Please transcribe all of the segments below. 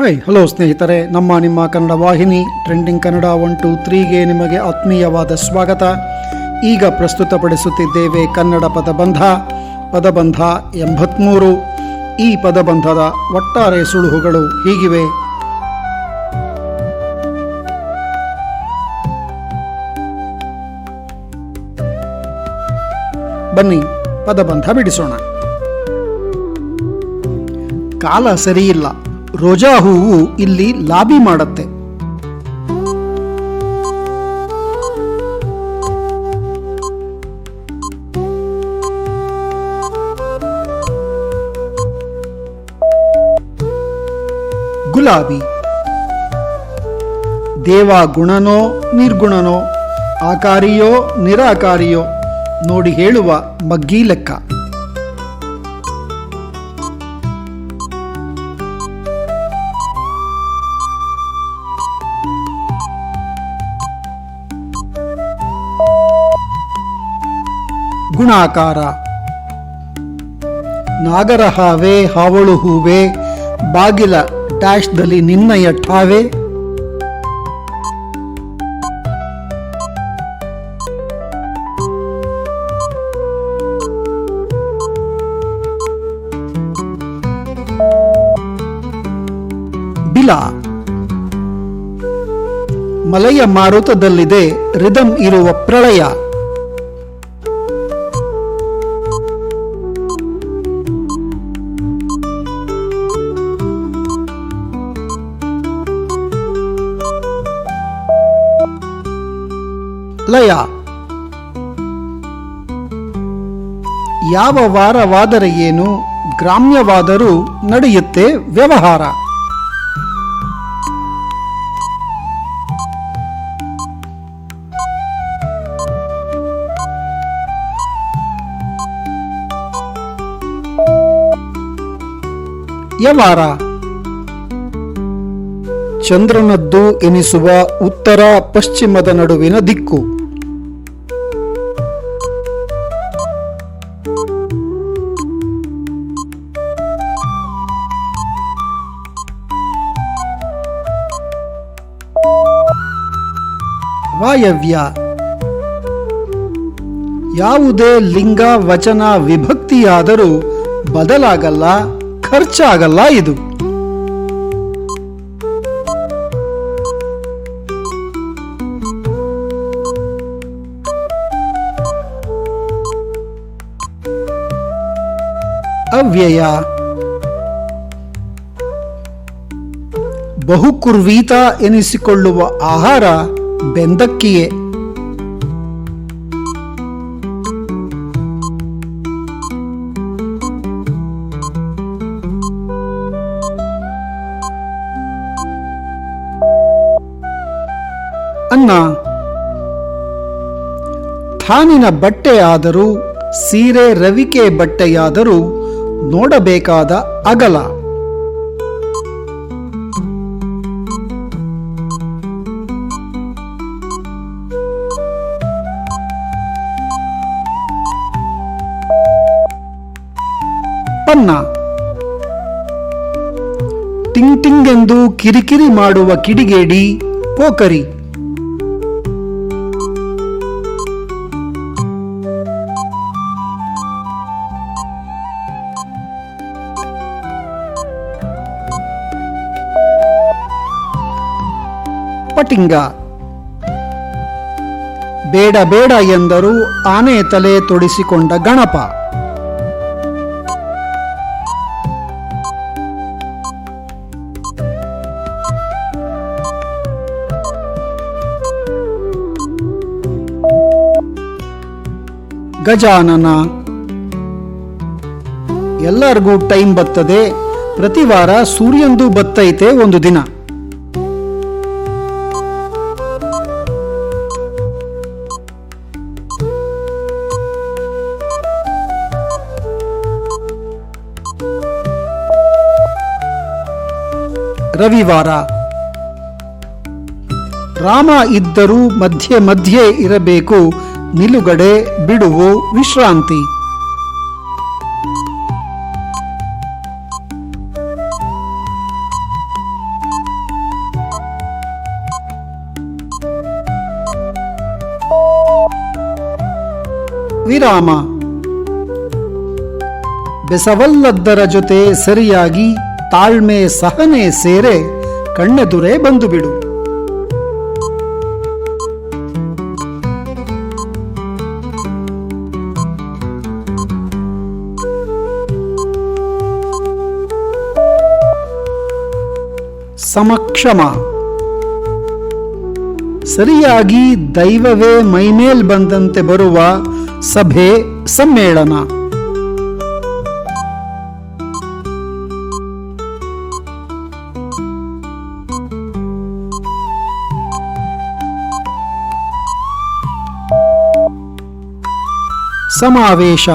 Hi, hello ಸ್ನೇಹಿತರೆ, ನಮ್ಮ ನಿಮ್ಮ ಕನ್ನಡ ವಾಹಿನಿ ಟ್ರೆಂಡಿಂಗ್ ಕನ್ನಡ ಒನ್ ಟು ತ್ರೀಗೆ ನಿಮಗೆ ಆತ್ಮೀಯವಾದ ಸ್ವಾಗತ. ಈಗ ಪ್ರಸ್ತುತಪಡಿಸುತ್ತಿದ್ದೇವೆ ಕನ್ನಡ ಪದಬಂಧ ಪದಬಂಧ ಎಂಬತ್ಮೂರು. ಈ ಪದಬಂಧದ ಒಟ್ಟಾರೆ ಸುಳುಹುಗಳು ಹೀಗಿವೆ. ಬನ್ನಿ, ಪದಬಂಧ ಬಿಡಿಸೋಣ. ಕಾಲ ಸರಿಯಿಲ್ಲ. ರೋಜಾ ಹೂವು ಇಲ್ಲಿ ಲಾಬಿ ಮಾಡುತ್ತೆ. ಗುಲಾಬಿ. ದೇವ ಗುಣನೋ ನಿರ್ಗುಣನೋ, ಆಕಾರಿಯೋ ನಿರಾಕಾರಿಯೋ, ನೋಡಿ ಹೇಳುವ ಮಗ್ಗಿ ಲೆಕ್ಕ. ಗುಣಾಕಾರ. ನಾಗರ ಹಾವೆ ಹಾವಳು ಹೂವೆ, ಬಾಗಿಲ ಡ್ಯಾಶ್ದಲ್ಲಿ ನಿನ್ನಯ ಠಾವೆ. ಬಿಲ. ಮಲೆಯ ಮಾರುತದಲ್ಲಿದೆ ರಿದಮ್ ಇರುವ ಪ್ರಳಯ. ಲಯ. ಯಾವ ವಾರವಾದರೆ ಏನು ಗ್ರಾಮ್ಯವಾದರೂ ನಡೆಯುತ್ತೆ ವ್ಯವಹಾರ. ಯವಾರ ಚಂದ್ರನದ್ದು ಎನಿಸುವ ಉತ್ತರ ಪಶ್ಚಿಮದ ನಡುವಿನ ದಿಕ್ಕು. ವಾಯವ್ಯ. ಯಾವುದೇ ಲಿಂಗ ವಚನ ವಿಭಕ್ತಿಯಾದರೂ ಬದಲಾಗಲ್ಲ ಖರ್ಚಾಗಲ್ಲ ಇದು. ಅವ್ಯಯ. ಬಹುಕುರ್ವೀತ ಎನಿಸಿಕೊಳ್ಳುವ ಆಹಾರ ಬೆಂದಕ್ಕಿಯೇ? ಅನ್ನ ಥಾನಿನ ಬಟ್ಟೆಯಾದರೂ ಸೀರೆ ರವಿಕೆ ಬಟ್ಟೆಯಾದರೂ ನೋಡಬೇಕಾದ ಅಗಲ. ಟಿಂಗ್ ಟಿಂಗ್ ಎಂದು ಕಿರಿಕಿರಿ ಮಾಡುವ ಕಿಡಿಗೇಡಿ ಪೋಕರಿ ಪಟಿಂಗ. ಬೇಡ ಬೇಡ ಎಂದರು ಆನೆ ತಲೆ ತೊಡಿಸಿಕೊಂಡ ಗಣಪ. ಗಜಾನನ. ಎಲ್ಲರಿಗೂ ಟೈಮ್ ಬತ್ತದೆ ಪ್ರತಿ ವಾರ ಸೂರ್ಯಂದು ಬತ್ತೈತೆ ಒಂದು ದಿನ. ರವಿವಾರ. ರಾಮ ಇದ್ದರೂ ಮಧ್ಯೆ ಮಧ್ಯೆ ಇರಬೇಕು. ನಿಲುಗಡೆ ಬಿಡುವು ವಿಶ್ರಾಂತಿ. ವಿರಾಮ. ಬೆಸವಲ್ಲದ್ದರ ಜೊತೆ ಸರಿಯಾಗಿ ತಾಳ್ಮೆ ಸಹನೆ ಸೇರೆ ಕಣ್ಣೆದುರೇ ಬಂದು ಬಿಡು ಸಮಕ್ಷಮ. ಸರಿಯಾಗಿ ದೈವವೇ ಮೈಮೇಲ್ ಬಂದಂತೆ ಬರುವ ಸಭೆ ಸಮ್ಮೇಳನ. ಸಮಾವೇಶ.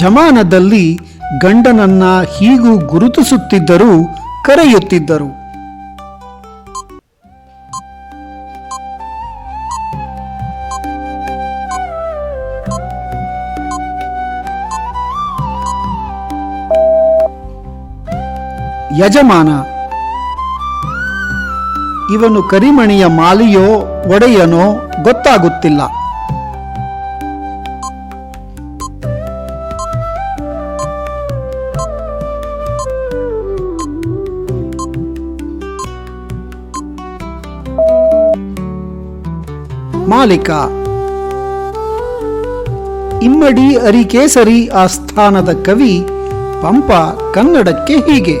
ಜಮಾನದಲ್ಲಿ ಗಂಡನನ್ನ ಹೀಗೂ ಗುರುತಿಸುತ್ತಿದ್ದರೂ ಕರೆಯುತ್ತಿದ್ದರು. ಯಜಮಾನ ಇವನು ಕರಿಮಣಿಯ ಮಾಲಿಯೋ ಒಡೆಯನೋ ಗೊತ್ತಾಗುತ್ತಿಲ್ಲ. ಮಾಲಿಕ. ಇಮ್ಮಡಿ ಅರಿಕೇಸರಿ ಆಸ್ಥಾನದ ಕವಿ ಪಂಪ ಕನ್ನಡಕ್ಕೆ ಹೀಗೆ.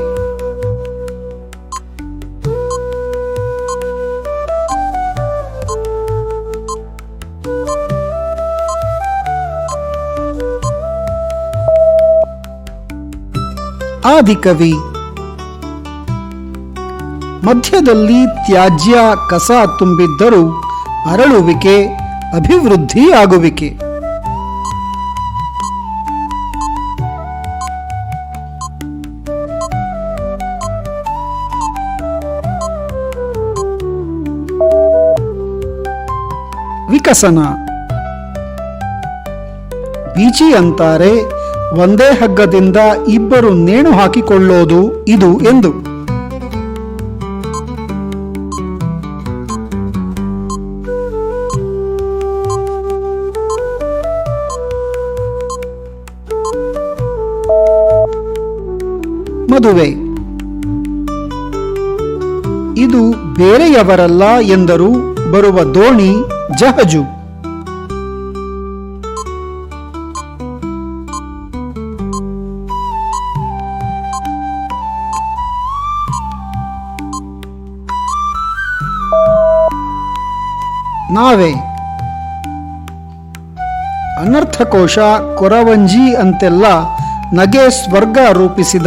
ಆದಿಕವಿ ಮಧ್ಯದಲ್ಲಿ ತ್ಯಾಜ್ಯ ಕಸ ತುಂಬಿದ್ದರೂ ಅರಳುವಿಕೆ ಅಭಿವೃದ್ಧಿ ಆಗುವಿಕೆ ವಿಕಸನ. ಬೀಚಿ ಅಂತಾರೆ ಒಂದೇ ಹಗ್ಗದಿಂದ ಇಬ್ಬರು ನೇಣು ಹಾಕಿಕೊಳ್ಳೋದು ಇದು ಎಂದು. ಮದುವೆ. ಇದು ಬೇರೆಯವರಲ್ಲ ಎಂದರು ಬರುವ ದೋಣಿ ಜಹಜು. ನಾವೇ. ಅನರ್ಥಕೋಶ ಕೊರವಂಜಿ ಅಂತೆಲ್ಲ ನಗೆ ಸ್ವರ್ಗ ರೂಪಿಸಿದ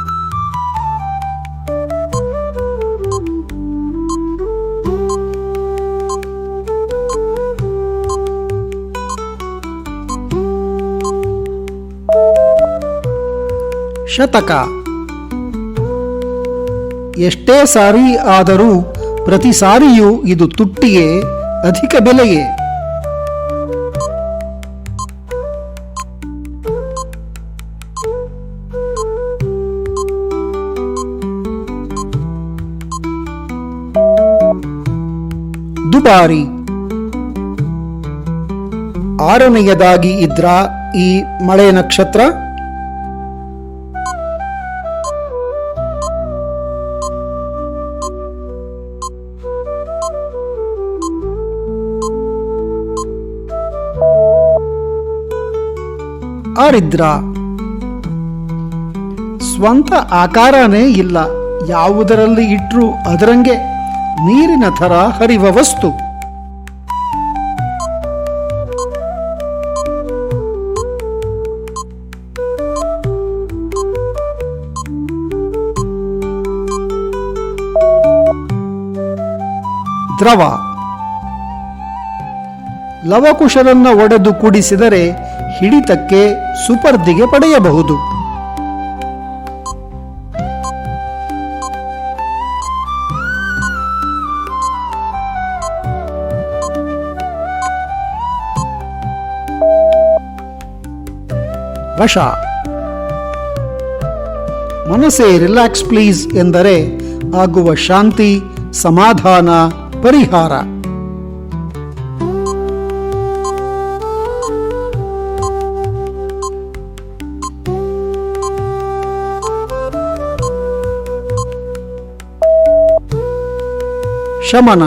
ಶತಕ. ಎಷ್ಟೇ ಸಾರಿ ಆದರೂ ಪ್ರತಿ ಸಾರಿಯೂ ಇದು ತುಟ್ಟಿಗೆ ಅಧಿಕ ಬೆಲೆಯೇ. ದುಬಾರಿ. ಆರನೆಯದಾಗಿ ಇದ್ರ ಈ ಮಳೆ ನಕ್ಷತ್ರ? ಆರಿದ್ರ ಸ್ವಂತ ಆಕಾರನೇ ಇಲ್ಲ, ಯಾವುದರಲ್ಲಿ ಇಟ್ರೂ ಅದರಂಗೆ ನೀರಿನ ಥರ ಹರಿವ ವಸ್ತು. ದ್ರವ. ಲವಕುಶರನ್ನ ಒಡೆದು ಕುಡಿಸಿದರೆ ಹಿಡಿತಕ್ಕೆ ಸುಪರ್ದಿಗೆ ಪಡೆಯಬಹುದು. ವಶ. ಮನಸ್ಸೇ ರಿಲ್ಯಾಕ್ಸ್ ಪ್ಲೀಸ್ ಎಂದರೆ ಆಗುವ ಶಾಂತಿ ಸಮಾಧಾನ ಪರಿಹಾರ. ಶಮನ.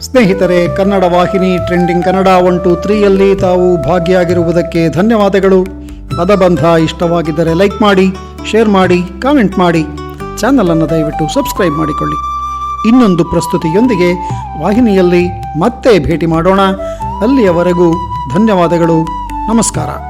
ಸ್ನೇಹಿತರೆ, ಕನ್ನಡ ವಾಹಿನಿ ಟ್ರೆಂಡಿಂಗ್ ಕನ್ನಡ ಒನ್ ಟು ತ್ರೀಯಲ್ಲಿ ತಾವು ಭಾಗಿಯಾಗಿರುವುದಕ್ಕೆ ಧನ್ಯವಾದಗಳು. ಪದಬಂಧ ಇಷ್ಟವಾಗಿದ್ದರೆ ಲೈಕ್ ಮಾಡಿ ಶೇರ್ ಮಾಡಿ ಕಾಮೆಂಟ್ ಮಾಡಿ. ಚಾನಲನ್ನು ದಯವಿಟ್ಟು ಸಬ್ಸ್ಕ್ರೈಬ್ ಮಾಡಿಕೊಳ್ಳಿ. ಇನ್ನೊಂದು ಪ್ರಸ್ತುತಿಯೊಂದಿಗೆ ವಾಹಿನಿಯಲ್ಲಿ ಮತ್ತೆ ಭೇಟಿ ಮಾಡೋಣ. ಅಲ್ಲಿಯವರೆಗೂ ಧನ್ಯವಾದಗಳು. ನಮಸ್ಕಾರ.